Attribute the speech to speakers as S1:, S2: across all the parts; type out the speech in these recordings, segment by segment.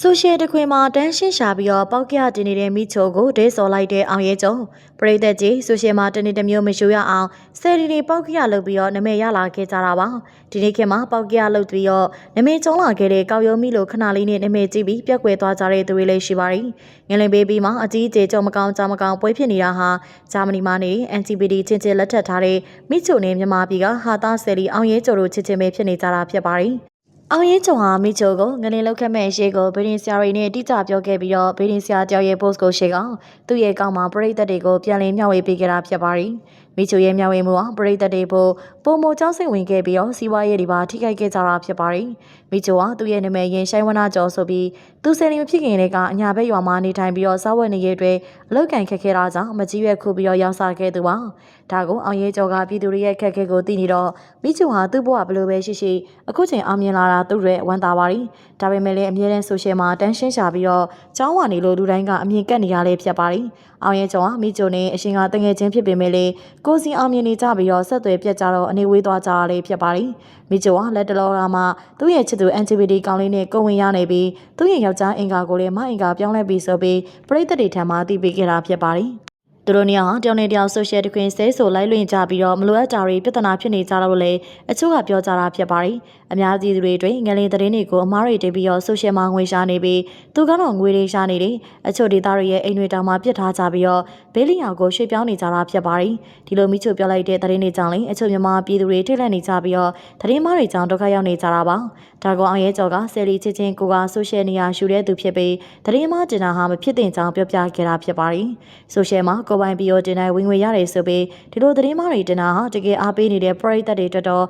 S1: ဆိုရှယ်တခွင်မှာတန်းရှင်းရှာပြီးတော့ပောက်ကရတင်နေတဲ့မိချိုကိုဒဲစော်လိုက်တဲ့အောင်ရဲကျုံပရိသတ်ကြီးဆိုရှယ်မှာတနေ့တစ်မျိုးမရှိရအောင်ဆယ်ဒီဒီပောက်ကရလုပ်ပြီးတော့နမဲရလာခဲ့ကြတာပါဒီနေ့ခေတ်မှာပောက်ကရလုပ်ပြီးတော့နမဲကျုံလာခဲ့တဲ့ကောက်ရုံမိလိုခဏလေးနဲ့နမဲကြည့်ပြီးပြက်ကွယ်သွားကြတဲ့သူတွေလည်းရှိပါတယ်ငလင်ဘေးဘီမှာအကြီးအကျယ်ကြုံမကောင်းကြောင်မကောင်းပွဲဖြစ်နေတာဟာဂျာမနီမှာနေ NCPD ချင်းချင်းလက်ထပ်ထားတဲ့မိချိုနဲ့မြန်မာပြည်ကဟာသားဆယ်လီအောင်ရဲကျုံတို့ချစ်ချင်းပဲဖြစ်နေကြတာဖြစ်ပါတယ် အောင်ရင်ချုံဟာမိချိုကိုငနေလောက်ခက်မဲ့ရှေ့ကိုဗီဒင်ဆရာတွေနဲ့တိကျပြောခဲ့ပြီးတော့ဗီဒင်ဆရာတယောက်ရဲ့ post ကိုရှေ့ကသူ့ရဲ့ကောင်းမှာပရိသတ်တွေကိုပြန်လည်မျှဝေပေးခဲ့တာဖြစ်ပါတယ်။မိချိုရဲ့မျှဝေမှုဟာပရိသတ်တွေဖို့ပုံမကြောက်စိတ်ဝင်ခဲ့ပြီးတော့စီးပွားရေးတွေပါထိခိုက်ခဲ့ကြတာဖြစ်ပါတယ်။မိချိုဟာသူ့ရဲ့နာမည်ရင်ရှိုင်းဝနာကျော်ဆိုပြီးသူဆယ်နေမဖြစ်ခင်တည်းကအညာဘက်ရွာမှာနေထိုင်ပြီးတော့စားဝတ်နေရေးတွေအလောက်ကန်ခက်ခဲတာကြောင့်မကြီးရွက်ခုပြီးတော့ရောက်စားခဲ့သူပါ။ဒါကိုအောင်ရဲကျော်ကပြည်သူတွေရဲ့ခက်ခဲကိုသိနေတော့မိချိုဟာသူ့ဘဝဘယ်လိုပဲရှိရှိအခုချိန်အောင်မြင်လာတာသူ့ရဲ့ဝန်တာပါတယ်။ဒါပေမဲ့လည်းအမြဲတမ်းဆိုရှယ်မှာတန်းရှင်းရှာပြီးတော့ကျောင်းဝနေလို့လူတိုင်းကအမြင်ကက်နေရလဲဖြစ်ပါတယ်။အောင်ရဲကျော်ဟာမိချိုနဲ့အရှင်ကတငယ်ချင်းဖြစ်ပေမဲ့လည်းကိုစီအောင်မြင်နေကြပြီးတော့ဆက်သွယ်ပြတ်ကြတော့အနေဝေးသွားကြရလဲဖြစ်ပါတယ်။မိချိုဟာလက်တလောရာမှာသူ့ရဲ့ချစ်သူ NCBD ကောင်းလေးနဲ့ကိုဝင်ရနေပြီးသူ့ရဲ့ယောက်ျားအင်ကာကိုလည်းမအင်ကာပြောင်းလဲပြီးဆိုပြီးပရိသတ်တွေထံမှသိပေးခဲ့တာဖြစ်ပါတယ်။ သူတို့နေအောင်တယောက်နဲ့တယောက်ဆိုရှယ်တခွင်ဆဲဆိုလိုက်လွင့်ကြပြီးတော့မလိုအပ်တာတွေပြဿနာဖြစ်နေကြတော့လို့လေအချို့ကပြောကြတာဖြစ်ပါတယ်အများကြီးသူတွေတွေငလင်သတင်းတွေကိုအမားတွေတင်ပြီးတော့ဆိုရှယ်မှာငွေရှာနေပြီးသူကတော့ငွေတွေရှာနေတယ်အချို့ဒေသတွေရဲ့အိမ်တွေတောင်မှပြစ်ထားကြပြီးတော့ဘေးလီယာကိုရွှေ့ပြောင်းနေကြတာဖြစ်ပါတယ်ဒီလိုမိချိုပြောလိုက်တဲ့သတင်းတွေကြောင့်လေအချို့မြန်မာပြည်သူတွေထိတ်လန့်နေကြပြီးတော့သတင်းမားတွေကြောင့်ဒုက္ခရောက်နေကြတာပါဒါကောအောင်ရဲကျော်ကဆယ်လီချင်းချင်းကိုကဆိုရှယ်နေရာရှူတဲ့သူဖြစ်ပြီးသတင်းမားတင်တာဟာမဖြစ်တဲ့ကြောင်းပြောပြခဲ့တာဖြစ်ပါတယ်ဆိုရှယ်မှာကိုပိုင်ပြီးတော့တင်တိုင်းဝင်ငွေရတယ်ဆိုပြီးဒီလိုသတင်းမားတွေတင်တာဟာတကယ်အားပေးနေတဲ့ပရိသတ်တွေတော်တော်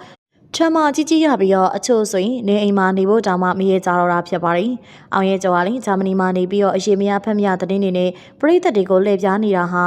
S1: ထမကြီးကြီးရပြီးတော့အချို့ဆိုရင်နေအိမ်မှာနေဖို့တောင်မှမရေကြတော့တာဖြစ်ပါတယ်။အောင်ရဲကျော်ကလည်းဂျာမနီမှာနေပြီးတော့အရေးမရဖက်မရသတင်းတွေနဲ့ပရိသတ်တွေကိုလှည့်ပြားနေတာဟာ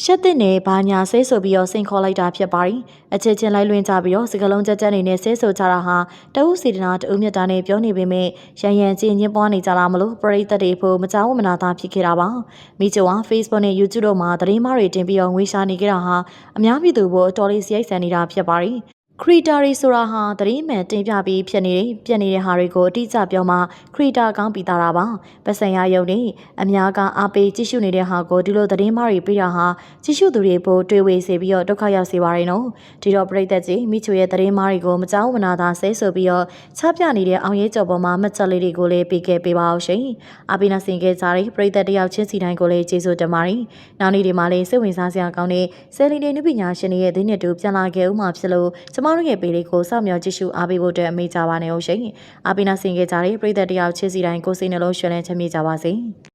S1: ရှက်တဲ့နဲ့ဘာညာဆဲဆိုပြီးတော့စိန်ခေါ်လိုက်တာဖြစ်ပါတယ်။အချက်ချင်းလိုက်လွင်ကြပြီးတော့စကလုံးကြက်ကြက်နေနဲ့ဆဲဆိုကြတာဟာတအုပ်စီဒနာတအုပ်မြတ်တာနဲ့ပြောနေပေမဲ့ရန်ရန်ချင်းညင်းပွားနေကြတာမလို့ပရိသတ်တွေဖို့မကြောက်မနာသားဖြစ်ခဲ့တာပါ။မိချိုဟာ Facebook နဲ့ YouTube တို့မှာသတင်းမားတွေတင်ပြီးတော့ငွေရှာနေကြတာဟာအများပြည်သူကိုအတော်လေးစရိုက်ဆန်နေတာဖြစ်ပါတယ်။ ခရီတာတွေဆိုတာဟာသတိမှန်တင်ပြပြီးဖြစ်နေတယ်ပြက်နေတဲ့ဟာတွေကိုအတိအကျပြောမှခရီတာကောင်းပြီးသားတာပါပတ်စံရယုံနေအများကအားပေးကြည့်ရှုနေတဲ့ဟာကိုဒီလိုသတင်းမားတွေပြတာဟာကြည့်ရှုသူတွေပိုတွေးဝေစေပြီးတော့ဒုက္ခရောက်စေပါရင်နော်ဒီတော့ပြိသက်ကြီးမိချိုရဲ့သတင်းမားတွေကိုမကြောက်မနာသာဆဲဆိုပြီးတော့ချပြနေတဲ့အောင်ရဲကျော်ပေါ်မှာမှတ်ချက်လေးတွေကိုလည်းပေးခဲ့ပေးပါအောင်ရှင်အပိနာစင်ခဲ့ကြတဲ့ပြိသက်တယောက်ချင်းစီတိုင်းကိုလည်းကျေးဇူးတင်ပါတယ်နောက်နေ့ဒီမှာလည်းစိတ်ဝင်စားစရာကောင်းတဲ့ဆယ်လီတွေနုပညာရှင်တွေရဲ့သတင်းတွေပြန်လာခဲ့ဦးမှာဖြစ်လို့ကျမတို့ရဲ့ပေလေးကိုစောင့်မျှော်ကြည့်ရှုအားပေးဖို့အတွက်အမိကြပါနေအောင်ရှင်။အားပေးနာဆင်ခဲ့ကြတဲ့ပရိသတ်တယောက်ချစ်စီတိုင်းကိုစိတ်နှလုံးရွှင်လန်းချမ်းမြေ့ကြပါစေ။